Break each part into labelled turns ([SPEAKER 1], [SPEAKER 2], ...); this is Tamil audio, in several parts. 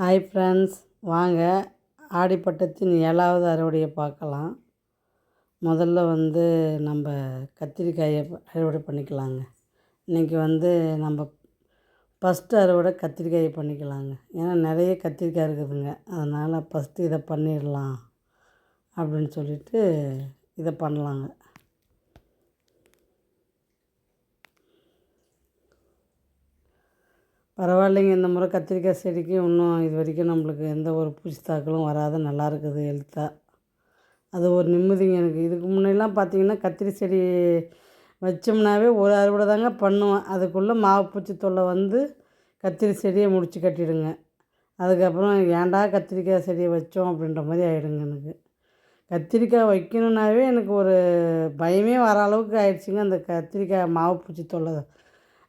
[SPEAKER 1] ஹாய் ஃப்ரெண்ட்ஸ் வாங்க. ஆடிப்பட்டத்தின் ஏழாவது அறுவடையை பார்க்கலாம். முதல்ல வந்து நம்ம கத்திரிக்காயை அறுவடை பண்ணிக்கலாங்க. இன்றைக்கி வந்து நம்ம ஃபஸ்ட்டு அறுவடை கத்திரிக்காயை பண்ணிக்கலாங்க. ஏன்னா நிறைய கத்திரிக்காய் இருக்குதுங்க. அதனால் ஃபஸ்ட்டு இதை பண்ணிடலாம். அப்படின்னு சொல்லிட்டு இதை பண்ணலாங்க. பரவாயில்லைங்க இந்த முறை கத்திரிக்காய் செடிக்கு இன்னும் இது வரைக்கும் நம்மளுக்கு எந்த ஒரு பூச்சி தாக்கலும் வராது நல்லா இருக்குது ஹெல்த்தாக அது ஒரு நிம்மதிங்க எனக்கு. இதுக்கு முன்னெல்லாம் பார்த்தீங்கன்னா கத்திரி செடி வச்சோம்னாவே ஒரு அறுவடை தாங்க பண்ணுவேன். அதுக்குள்ளே மாவு பூச்சி தொல்லை வந்து கத்திரி செடியை முடிச்சு கட்டிடுங்க. அதுக்கப்புறம் ஏன்டா கத்திரிக்காய் செடியை வச்சோம் அப்படின்ற மாதிரி ஆகிடுங்க எனக்கு. கத்திரிக்காய் வைக்கணுன்னாவே எனக்கு ஒரு பயமே வர அளவுக்கு ஆயிடுச்சுங்க அந்த கத்திரிக்காய் மாவு பூச்சி தொல்லை.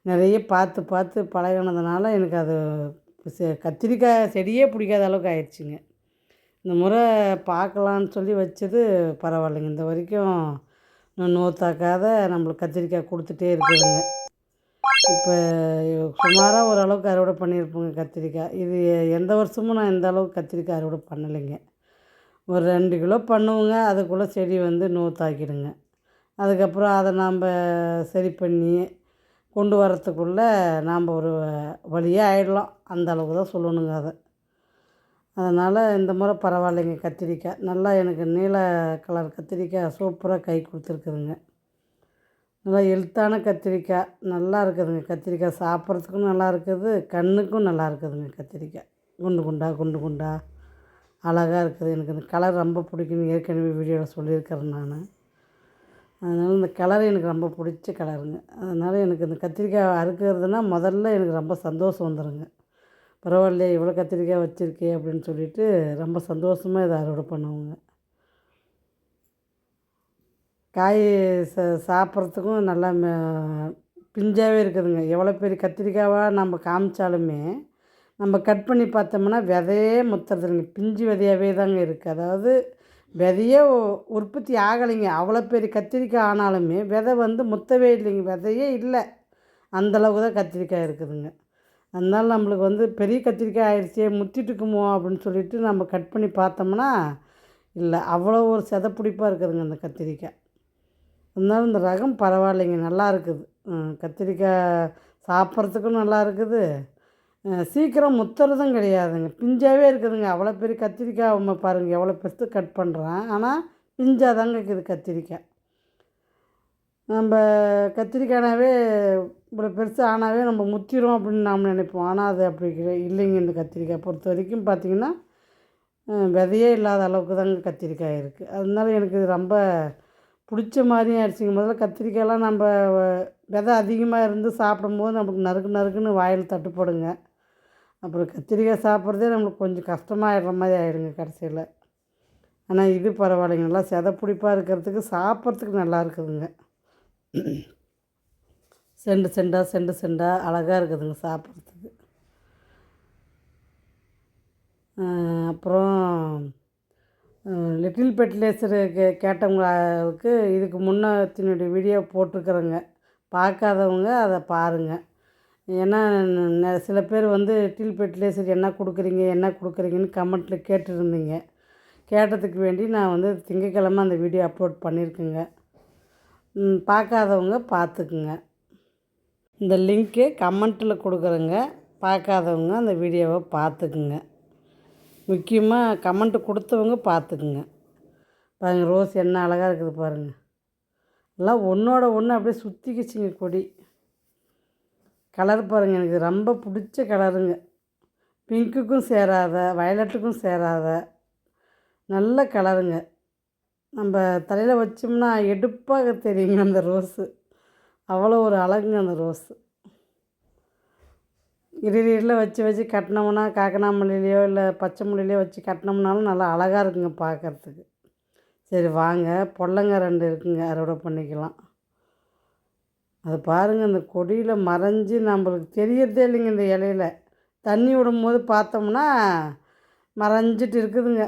[SPEAKER 1] நிறைய பார்த்து பார்த்து பழகினதுனால எனக்கு அது செ- கத்திரிக்காய் செடியே பிடிக்காத அளவுக்கு ஆயிடுச்சுங்க. இந்த முறை பார்க்கலான்னு சொல்லி வச்சது பரவாயில்லைங்க. இந்த வரைக்கும் நோத்தாக்காத நம்மளுக்கு கத்திரிக்காய் கொடுத்துட்டே இருக்குதுங்க. இப்போ சுமாராக ஓரளவுக்கு அறுவடை பண்ணியிருப்போங்க கத்திரிக்காய். இது எந்த வருஷமும் நான் எந்த அளவுக்கு கத்திரிக்காய் அறுவடை பண்ணலைங்க. ஒரு ரெண்டு கிலோ பண்ணுவோங்க. அதுக்குள்ளே செடி வந்து நோத்தாக்கிடுங்க. அதுக்கப்புறம் அதை நாம் சரி பண்ணி கொண்டு வரத்துக்குள்ளே நாம் ஒரு வழியாக ஆகிடலாம் அந்த அளவுக்கு தான் சொல்லணுங்க அதை. அதனால் இந்த முறை பரவாயில்லைங்க கத்திரிக்காய். நல்லா எனக்கு நீல கலர் கத்திரிக்காய் சூப்பராக கை கொடுத்துருக்குதுங்க. நல்லா எழுத்தான கத்திரிக்காய் நல்லா இருக்குதுங்க. கத்திரிக்காய் சாப்பிட்றதுக்கும் நல்லா இருக்குது கண்ணுக்கும் நல்லா இருக்குதுங்க கத்திரிக்காய். குண்டு குண்டா குண்டு குண்டா. அழகாக இருக்குது. எனக்கு இந்த கலர் ரொம்ப பிடிக்குன்னு ஏற்கனவே வீடியோவில் சொல்லியிருக்கிறேன் நான். அதனால் இந்த கலர் எனக்கு ரொம்ப பிடிச்ச கலருங்க. அதனால் எனக்கு இந்த கத்திரிக்காய் அறுக்கிறதுனா முதல்ல எனக்கு ரொம்ப சந்தோஷம் வந்துடுங்க பரவாயில்லையே இவ்வளோ கத்திரிக்காய் வச்சுருக்கே அப்படின்னு சொல்லிட்டு ரொம்ப சந்தோஷமாக இதை அறுவடை பண்ணுவோங்க. காய் ச சாப்பிட்றதுக்கும் நல்லா பிஞ்சாகவே இருக்குதுங்க. எவ்வளோ பெரிய கத்திரிக்காவாக நம்ம காமிச்சாலுமே நம்ம கட் பண்ணி பார்த்தோம்னா விதையே முத்துறதுங்க பிஞ்சு விதையாகவே தாங்க இருக்குது அதாவது விதையே உற்பத்தி ஆகலைங்க. அவ்வளோ பெரிய கத்திரிக்காய் ஆனாலுமே விதை வந்து முத்தவே இல்லைங்க. விதையே இல்லை. அந்தளவுக்கு தான் கத்திரிக்காய் இருக்குதுங்க. அதனால நம்மளுக்கு வந்து பெரிய கத்திரிக்காய் ஆயிடுச்சே முத்திட்டுக்குமோ அப்படின்னு சொல்லிட்டு நம்ம கட் பண்ணி பார்த்தோம்னா இல்லை. அவ்வளோ ஒரு செதப்பிடிப்பாக இருக்குதுங்க அந்த கத்திரிக்காய். இருந்தாலும் இந்த ரகம் பரவாயில்லைங்க. நல்லா இருக்குது. கத்திரிக்காய் சாப்பிட்றதுக்கும் நல்லா இருக்குது. சீக்கிரம் முத்துறதும் கிடையாதுங்க. பிஞ்சாவே இருக்குதுங்க. அவ்வளோ பெரிய கத்திரிக்காய் அம்மா பாருங்கள் எவ்வளோ பெருசு கட் பண்ணுறேன் ஆனால் பிஞ்சாக தாங்க இருக்குது கத்திரிக்காய். நம்ம கத்திரிக்காய்னாவே இவ்வளோ பெருசு ஆனாவே நம்ம முத்திரும் அப்படின்னு நாம் நினைப்போம். ஆனால் அது அப்படி இல்லைங்க இந்த கத்திரிக்காய். பொறுத்த வரைக்கும் பார்த்திங்கன்னா விதையே இல்லாத அளவுக்கு தாங்க கத்திரிக்காய் இருக்குது அதனால எனக்கு இது ரொம்ப பிடிச்ச மாதிரியும் ஆயிடுச்சுங்க. முதல்ல கத்திரிக்காயெல்லாம் நம்ம விதை அதிகமாக இருந்து சாப்பிடும்போது நமக்கு நறுக்கு நறுக்குன்னு வாயில் தட்டுப்படுங்க. அப்புறம் கத்திரிக்காய் சாப்பிட்றதே நம்மளுக்கு கொஞ்சம் கஷ்டமாயிடுற மாதிரி ஆயிடுங்க கடைசியில். ஆனால் இது பரவாயில்லைங்க. நல்லா செதப்பிடிப்பாக இருக்கிறதுக்கு சாப்பிட்றதுக்கு நல்லா இருக்குதுங்க. செண்டு செண்டாக செண்டு செண்டாக அழகாக இருக்குதுங்க சாப்பிட்றதுக்கு. அப்புறம் லிட்டில் பெட்லேசரு கே கேட்டவங்களுக்கு இதுக்கு முன்னத்தினுடைய வீடியோ போட்டிருக்குறேங்க. பார்க்காதவங்க அதை பாருங்கள் ஏன்னா ந- சில பேர் வந்து லிட்டில் சரி என்ன கொடுக்குறீங்க என்ன கொடுக்குறீங்கன்னு கமெண்ட்டில் கேட்டுருந்தீங்க. கேட்டதுக்கு வேண்டி நான் வந்து திங்கக்கிழமை அந்த வீடியோ அப்லோட் பண்ணியிருக்கேங்க. பார்க்காதவங்க பார்த்துக்குங்க. இந்த லிங்க்கு கமெண்ட்டில் கொடுக்குறேங்க. பார்க்காதவங்க அந்த வீடியோவை பார்த்துக்குங்க. முக்கியமாக கமெண்ட் கொடுத்தவங்க பார்த்துக்குங்க. பாருங்கள் ரோஸ் என்ன அழகாக இருக்குது பாருங்கள் எல்லாம் ஒன்றோட ஒன்று அப்படியே சுற்றிக்கிச்சிங்க கொடி. கலர் பாருங்கள் எனக்கு ரொம்ப பிடிச்ச கலருங்க. பிங்க்குக்கும் சேராத வயலட்டுக்கும் சேராத நல்ல கலருங்க. நம்ம தலையில் வச்சோம்னா எடுப்பாக தெரியுங்க அந்த ரோஸு. அவ்வளோ ஒரு அழகுங்க அந்த ரோஸு. இடையில வச்சு வச்சு கட்டினோம்னா காக்கனாமல்லிலையோ இல்லை பச்சை மல்லிலையோ வச்சு கட்டினோம்னாலும் நல்லா அழகாக இருக்குங்க பார்க்கறதுக்கு. சரி வாங்க. பொல்லங்க ரெண்டு இருக்குங்க அறுவடை பண்ணிக்கலாம். அதை பாருங்கள் இந்த கொடியில் மறைஞ்சு நம்மளுக்கு தெரியறதே இல்லைங்க இந்த இலையில. தண்ணி விடும்போது பார்த்தோம்னா மறைஞ்சிட்டு இருக்குதுங்க.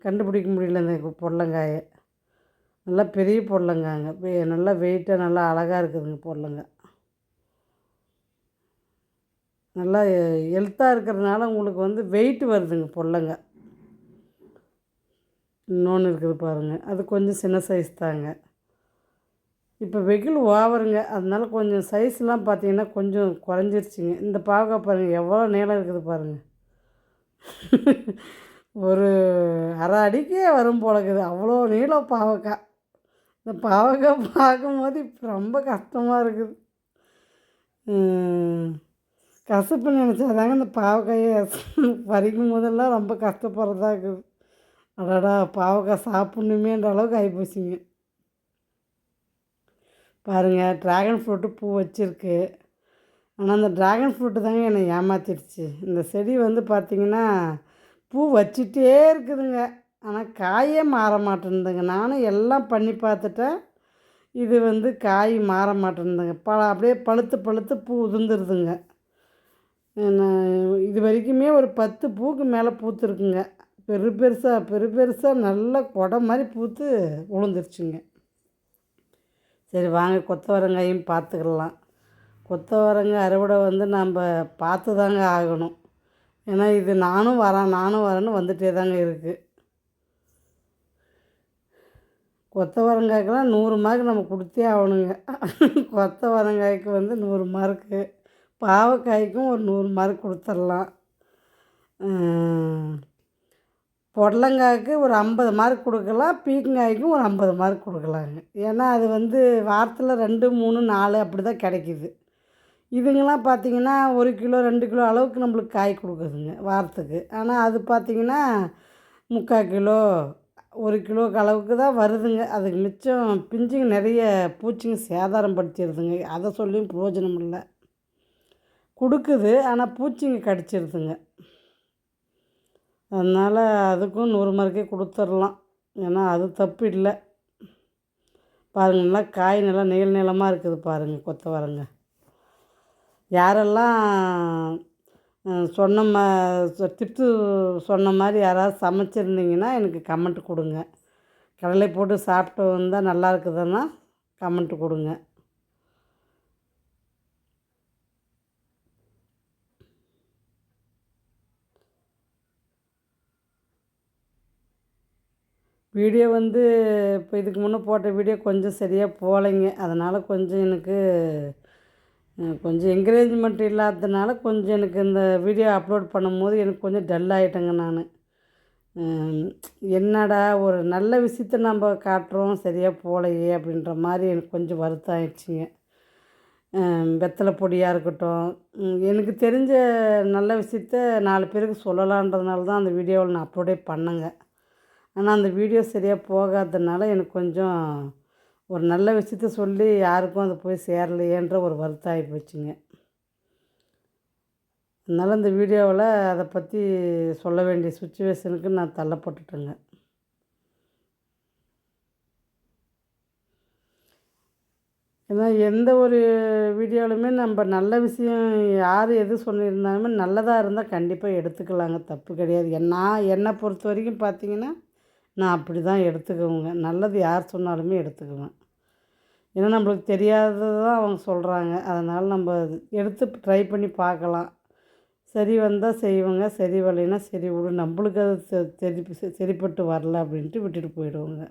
[SPEAKER 1] கண்டுபிடிக்க முடியல இந்த பொடலங்காயை. நல்லா பெரிய பொடலங்காங்க. வெ- நல்லா வெயிட்டாக நல்லா அழகாக இருக்குதுங்க பொடலங்காய் நல்லா ஹெல்த்தாக இருக்கிறதுனால உங்களுக்கு வந்து வெயிட் வருதுங்க பொடலங்க. இன்னொன்று இருக்குது பாருங்கள் அது கொஞ்சம் சின்ன சைஸ் தாங்க. இப்போ வெயில் ஓவருங்க. அதனால கொஞ்சம் சைஸ்லாம் பார்த்தீங்கன்னா கொஞ்சம் குறைஞ்சிருச்சுங்க. இந்த பாவக்காய் பாருங்கள் எவ்வளோ நீளம் இருக்குது பாருங்கள் ஒரு அரை அடிக்கே வரும் போல இருக்குது. அவ்வளோ நீளம் பாவக்காய் இந்த பாவக்காய் பார்க்கும்போது இப்போ ரொம்ப கஷ்டமாக இருக்குது. கசப்பு நினச்சாதாங்க இந்த பாவக்காயை பறிக்கும் போதெல்லாம் ரொம்ப கஷ்டப்படுறதா இருக்குது. அடடா பாவக்காய் சாப்பிட்ணுமேன்ற அளவுக்கு ஆகிப்போச்சுங்க பாருங்கள் ட்ராகன் ஃப்ரூட்டு பூ வச்சுருக்கு. ஆனால் அந்த ட்ராகன் ஃப்ரூட்டு தாங்க என்னை ஏமாத்திடுச்சு. இந்த செடி வந்து பார்த்திங்கன்னா பூ வச்சுட்டே இருக்குதுங்க. ஆனால் காயே மாற மாட்டேன்துங்க. நானும் எல்லாம் பண்ணி பார்த்துட்டேன் இது வந்து காய் மாற மாட்டேன்துங்க. ப அப்படியே பழுத்து பழுத்து பூ உதிர்ந்துருதுங்க. நான் இது வரைக்குமே ஒரு பத்து பூக்கு மேலே பூத்துருக்குங்க. பெரு பெருசாக பெரு பெருசாக நல்ல கொடை மாதிரி பூத்து உளுந்துருச்சுங்க. சரி வாங்க கொத்தவரங்காயும் பார்த்துக்கலாம். கொத்தவரங்காய் அறுவடை வந்து நம்ம பார்த்து தாங்க ஆகணும். ஏன்னா இது நானும் வரேன் நானும் வரேன்னு வந்துகிட்டே தாங்க இருக்குது கொத்தவரங்காய்க்கெலாம் நூறு மார்க் நம்ம கொடுத்தே ஆகணுங்க. கொத்தவரங்காய்க்கு வந்து நூறு மார்க்கு பாவக்காய்க்கும் ஒரு நூறு மார்க் கொடுத்துர்லாம் புடலங்காய்க்கு ஒரு ஐம்பது மார்க் கொடுக்கலாம் பீக்கங்காய்க்கும் ஒரு ஐம்பது மார்க் கொடுக்கலாங்க. ஏன்னா அது வந்து வாரத்தில் ரெண்டு மூணு நாலு அப்படி தான் கிடைக்கிது. இதுங்கெல்லாம் பார்த்திங்கன்னா ஒரு கிலோ ரெண்டு கிலோ அளவுக்கு நம்மளுக்கு காய் கொடுக்குதுங்க வாரத்துக்கு. ஆனால் அது பார்த்திங்கன்னா முக்கால் கிலோ ஒரு கிலோக்கு அளவுக்கு தான் வருதுங்க. அதுக்கு மிச்சம் பிஞ்சுங்க நிறைய பூச்சிங்க சேதாரம் படுத்திடுதுங்க அதை சொல்லியும் பிரயோஜனம் இல்லை. கொடுக்குது ஆனால் பூச்சிங்க கடிச்சிருதுங்க. அதனால் அதுக்கும் நூறு மார்க்கே கொடுத்துர்லாம் ஏன்னா அது தப்பு இல்லை. பாருங்க நல்லா காய் நல்லா நீள நீளமாக இருக்குது பாருங்கள் கொத்தவரங்க. யாரெல்லாம் சொன்ன மா சொ- திட்டு சொன்ன மாதிரி யாராவது சமைச்சிருந்தீங்கன்னா எனக்கு கமெண்ட் கொடுங்க. கடலை போட்டு சாப்பிட்டு வந்தால் நல்லா இருக்குதுன்னா கமெண்ட் கொடுங்க. வீடியோ வந்து இப்போ இதுக்கு முன்னே போட்ட வீடியோ கொஞ்சம் சரியாக போகலைங்க அதனால் கொஞ்சம் எனக்கு கொஞ்சம் என்கரேஜ்மெண்ட் இல்லாததுனால கொஞ்சம் எனக்கு இந்த வீடியோ அப்லோட் பண்ணும்போது எனக்கு கொஞ்சம் டல் ஆகிட்டேங்க நான். என்னடா ஒரு நல்ல விஷயத்த நம்ம காட்டுறோம் சரியாக போகலையே அப்படின்ற மாதிரி எனக்கு கொஞ்சம் வருத்தம் ஆயிடுச்சுங்க வெத்தலை பொடியாக இருக்கட்டும். எனக்கு தெரிஞ்ச நல்ல விஷயத்த நாலு பேருக்கு சொல்லலான்றதுனால தான் அந்த வீடியோவில் நான் அப்லோடே பண்ணேங்க. ஆனால் அந்த வீடியோ சரியாக போகாததுனால எனக்கு கொஞ்சம் ஒரு நல்ல விஷயத்த சொல்லி யாருக்கும் அது போய் சேரலையேன்ற ஒரு வருத்தம் ஆகி போச்சுங்க. அதனால் இந்த வீடியோவில் அதை பற்றி சொல்ல வேண்டிய சுச்சுவேஷனுக்கு நான் தள்ளப்பட்டுட்டேங்க ஏன்னா எந்த ஒரு வீடியோவிலுமே நம்ம நல்ல விஷயம் யார் எது சொல்லியிருந்தாலுமே நல்லதாக இருந்தால் கண்டிப்பாக எடுத்துக்கலாங்க. தப்பு கிடையாது. நான் என்னை பொறுத்த வரைக்கும் பார்த்தீங்கன்னா நான் அப்படி தான் எடுத்துக்குவேங்க. நல்லது யார் சொன்னாலுமே எடுத்துக்குவேன். ஏன்னா நம்மளுக்கு தெரியாதது தான் அவங்க சொல்கிறாங்க அதனால் நம்ம எடுத்து ட்ரை பண்ணி பார்க்கலாம். சரி வந்தால் செய்வோங்க. சரி வரலைன்னா சரி விடு. நம்மளுக்கு அது தெ- தெரி சரிப்பட்டு வரல அப்படின்ட்டு விட்டுட்டு போயிடுவோங்க.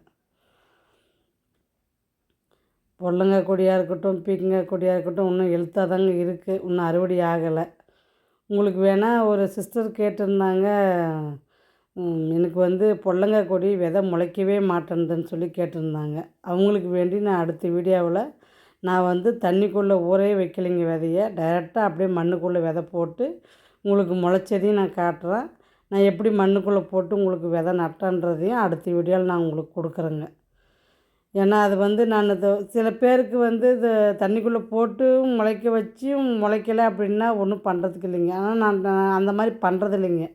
[SPEAKER 1] பொல்லுங்க கொடியாக இருக்கட்டும் பீக்குங்க கொடியாக இருக்கட்டும் இன்னும் எழுத்தாக தாங்க இருக்குது இன்னும் அறுவடை ஆகலை. உங்களுக்கு வேணால் ஒரு சிஸ்டர் கேட்டிருந்தாங்க. எனக்கு வந்து பொடலங்காய் கொடி விதை முளைக்கவே மாட்டேன்துன்னு சொல்லி கேட்டிருந்தாங்க. அவங்களுக்கு வேண்டி நான் அடுத்த வீடியோவில் நான் வந்து தண்ணிக்குள்ளே ஊறே வைக்கலைங்க விதையை. டைரெக்டாக அப்படியே மண்ணுக்குள்ளே விதை போட்டு உங்களுக்கு முளைச்சதையும் நான் காட்டுறேன். நான் எப்படி மண்ணுக்குள்ளே போட்டு உங்களுக்கு விதை நட்டன்றதையும் அடுத்த வீடியோவில் நான் உங்களுக்கு கொடுக்குறேங்க. ஏன்னா அது வந்து நான் சில பேருக்கு வந்து இது தண்ணிக்குள்ளே போட்டு முளைக்க வச்சு முளைக்கல அப்படின்னா ஒன்றும் பண்ணுறதுக்கு இல்லைங்க. ஆனால் நான் நான் அந்த மாதிரி பண்ணுறது இல்லைங்க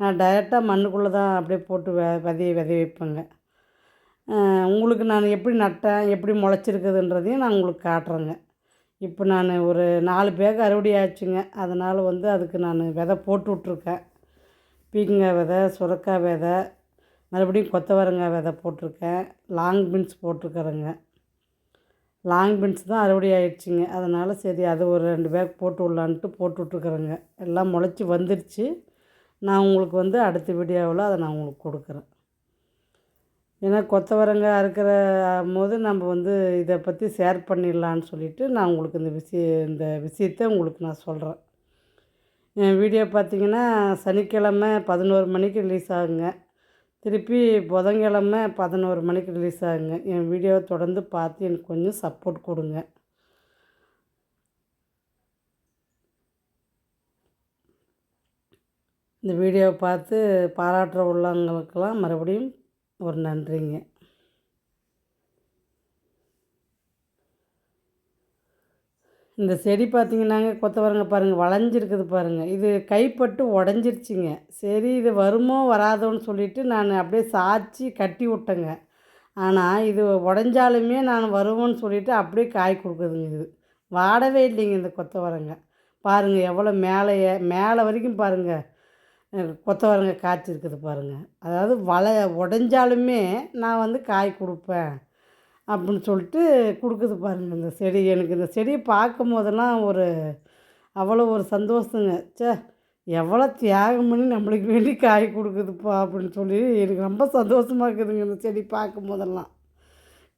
[SPEAKER 1] நான் டைரெக்டாக மண்ணுக்குள்ளே தான் அப்படியே போட்டு வெ விதைய விதைய வைப்பேங்க. உங்களுக்கு நான் எப்படி நட்டேன் எப்படி முளைச்சிருக்குதுன்றதையும் நான் உங்களுக்கு காட்டுறேங்க. இப்போ நான் ஒரு நாலு பேருக்கு அறுவடை ஆச்சுங்க அதனால் வந்து அதுக்கு நான் விதை போட்டு விட்ருக்கேன் பீக்கங்காய் விதை சுரக்காய் விதை மறுபடியும் கொத்தவரங்காய் விதை போட்டிருக்கேன். லாங் பீன்ஸ் போட்டிருக்கிறேங்க. லாங் பீன்ஸ் தான் அறுவடை ஆயிடுச்சுங்க. அதனால் சரி அது ஒரு ரெண்டு பேக் போட்டு விட்லான்ட்டு போட்டு விட்ருக்குறேங்க எல்லாம் முளைச்சி வந்துடுச்சு நான் உங்களுக்கு வந்து அடுத்த வீடியோவில் அதை நான் உங்களுக்கு கொடுக்குறேன். ஏன்னா கொத்தவரங்காய் அறுக்கிற போது நம்ம வந்து இதை பற்றி ஷேர் பண்ணிடலான்னு சொல்லிவிட்டு நான் உங்களுக்கு இந்த விஷய இந்த விஷயத்த உங்களுக்கு நான் சொல்கிறேன் என் வீடியோ பார்த்தீங்கன்னா சனிக்கிழமை பதினோரு மணிக்கு ரிலீஸ் ஆகுங்க. திருப்பி புதன்கிழமை பதினோரு மணிக்கு ரிலீஸ் ஆகுங்க. என் வீடியோவை தொடர்ந்து பார்த்து எனக்கு கொஞ்சம் சப்போர்ட் கொடுங்க. இந்த வீடியோவை பார்த்து பாராட்டுற உள்ளவங்களுக்கெல்லாம் மறுபடியும் ஒரு நன்றிங்க. இந்த செடி பார்த்தீங்கன்னாங்க கொத்தவரங்க பாருங்கள் வளைஞ்சிருக்குது பாருங்கள் இது கைப்பட்டு உடஞ்சிருச்சிங்க. சரி இது வருமோ வராதோன்னு சொல்லிவிட்டு நான் அப்படியே சாய்ச்சி கட்டி விட்டேங்க. ஆனால் இது உடஞ்சாலுமே நான் வருவோன்னு சொல்லிவிட்டு அப்படியே காய் கொடுக்குதுங்க இது. வாடவே இல்லைங்க இந்த கொத்தவரங்க பாருங்கள் எவ்வளோ மேலே மேலே வரைக்கும் பாருங்கள் கொத்தவரங்க காய்ச்சிருக்குது பாருங்கள் அதாவது வள உடஞ்சாலுமே நான் வந்து காய் கொடுப்பேன் அப்படின்னு சொல்லிட்டு கொடுக்குது பாருங்கள் இந்த செடி. எனக்கு இந்த செடியை பார்க்கும் போதெல்லாம் ஒரு அவ்வளோ ஒரு சந்தோஷங்க. சே எவ்வளோ தியாகம் பண்ணி நம்மளுக்கு வேண்டி காய் கொடுக்குதுப்பா அப்படின்னு சொல்லி எனக்கு ரொம்ப சந்தோஷமாக இருக்குதுங்க இந்த செடி பார்க்கும் போதெல்லாம்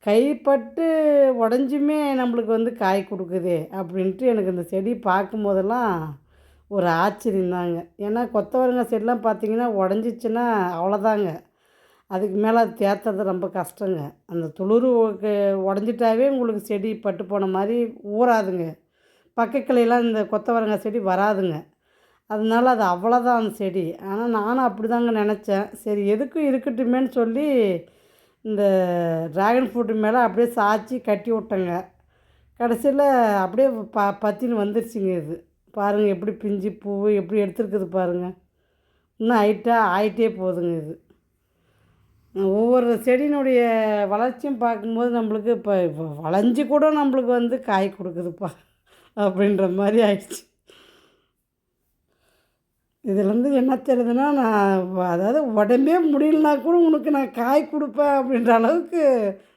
[SPEAKER 1] கைப்பட்டு உடஞ்சுமே நம்மளுக்கு வந்து காய் கொடுக்குதே அப்படின்ட்டு எனக்கு இந்த செடி பார்க்கும் போதெல்லாம் ஒரு ஆச்சரியம் தாங்க ஏன்னா கொத்தவரங்காய் செடிலாம் பார்த்திங்கன்னா உடஞ்சிச்சின்னா அவ்வளோதாங்க. அதுக்கு மேலே அது தேத்துறது ரொம்ப கஷ்டங்க. அந்த துளிர் உடஞ்சிட்டாவே உங்களுக்கு செடி பட்டு போன மாதிரி ஊறாதுங்க. பக்கக்கிளையெல்லாம் இந்த கொத்தவரங்காய் செடி வராதுங்க. அதனால அது அவ்வளோதான் அந்த செடி. ஆனால் நானும் அப்படி தாங்க நினச்சேன். சரி எதுக்கும் இருக்கட்டுமேன்னு சொல்லி இந்த ட்ராகன் ஃப்ரூட்டு மேலே அப்படியே சாய்ச்சி கட்டி விட்டேங்க. கடைசியில் அப்படியே ப பத்தின்னு வந்துருச்சுங்க இது. பாருங்கள் எப்படி பிஞ்சு பூ எப்படி எடுத்துருக்குது பாருங்கள் இன்னும் ஹைட்டாக ஆகிட்டே போகுதுங்க இது. ஒவ்வொரு செடியினுடைய வளர்ச்சியும் பார்க்கும்போது நம்மளுக்கு இப்போ இப்போ வளைஞ்சி கூட நம்மளுக்கு வந்து காய் கொடுக்குதுப்பா அப்படின்ற மாதிரி ஆயிடுச்சு. இதுலேருந்து என்ன தெரியுதுன்னா நான் அதாவது உடம்பே முடியலனா கூட உனக்கு நான் காய் கொடுப்பேன் அப்படின்ற அளவுக்கு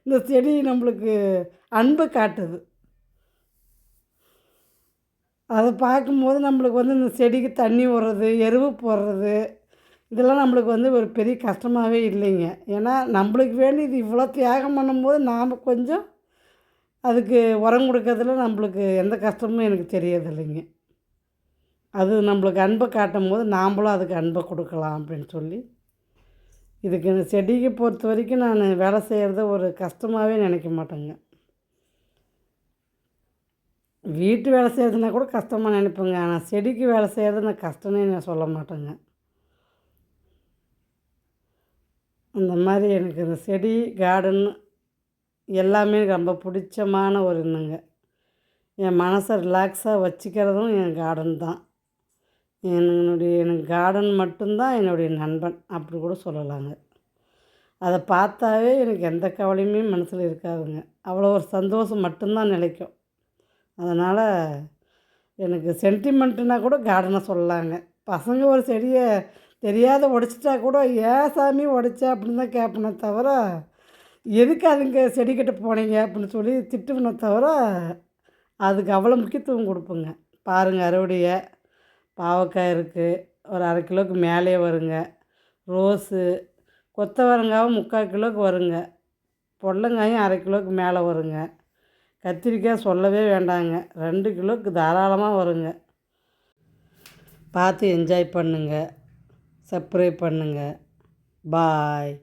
[SPEAKER 1] இந்த செடி நம்மளுக்கு அன்பு காட்டுது. அதை பார்க்கும்போது நம்மளுக்கு வந்து இந்த செடிக்கு தண்ணி விடுறது எருவு போடுறது இதெல்லாம் நம்மளுக்கு வந்து ஒரு பெரிய கஷ்டமாகவே இல்லைங்க. ஏன்னா நம்மளுக்கு வேண்டி இது இவ்வளோ தியாகம் பண்ணும்போது நாம் கொஞ்சம் அதுக்கு உரம் கொடுக்கறதுல நம்மளுக்கு எந்த கஷ்டமும் எனக்கு தெரியறதில்லைங்க அது நம்மளுக்கு அன்பை காட்டும் போது நாம்ளும் அதுக்கு அன்பை கொடுக்கலாம் அப்படின்னு சொல்லி. இதுக்கு இந்த செடிக்கு பொறுத்த வரைக்கும் நான் வேலை செய்கிறத ஒரு கஷ்டமாகவே நினைக்க மாட்டேங்க. வீட்டு வேலை செய்கிறதுனா கூட கஷ்டமாக நினைப்பேங்க. ஆனால் செடிக்கு வேலை செய்கிறது நான் கஷ்டம்னே நான் சொல்ல மாட்டேங்க. அந்த மாதிரி எனக்கு இந்த செடி கார்டன் எல்லாமே ரொம்ப பிடிச்சமான ஒரு இன்னுங்க என் மனசை ரிலாக்ஸாக வச்சுக்கிறதும் என் கார்டன் தான். என்னுடைய எனக்கு கார்டன் மட்டும்தான் என்னுடைய நண்பன் அப்படி கூட சொல்லலாங்க. அதை பார்த்தாவே எனக்கு எந்த கவலையுமே மனசில் இருக்காதுங்க. அவ்வளோ ஒரு சந்தோஷம் மட்டும்தான் நிலைக்கும். அதனால் எனக்கு சென்டிமெண்ட்டுனா கூட கார்டனை சொல்லலாங்க பசங்க ஒரு செடியை தெரியாத உடைச்சிட்டா கூட ஏன் சாமி உடைச்ச அப்படின்னு தான் கேட்பனே தவிர எதுக்கு அதுங்க செடிக்கிட்ட போனீங்க? அப்படின்னு சொல்லி திட்டுவனே தவிர அதுக்கு அவ்வளோ முக்கியத்துவம் கொடுப்போங்க. பாருங்கள் அறுவடையை பாவக்காய் இருக்குது ஒரு அரை கிலோவுக்கு மேலே வருங்க. ரோஸு கொத்தவரங்காவும் முக்கால் கிலோவுக்கு வருங்க. பொடலங்காயும் அரை கிலோவுக்கு மேலே வருங்க. கத்திரிக்காய் சொல்லவே வேண்டாங்க. ரெண்டு கிலோவுக்கு தாராளமாக வருங்க. பார்த்து என்ஜாய் பண்ணுங்கள் சப்ஸ்கிரைப் பண்ணுங்கள் பாய்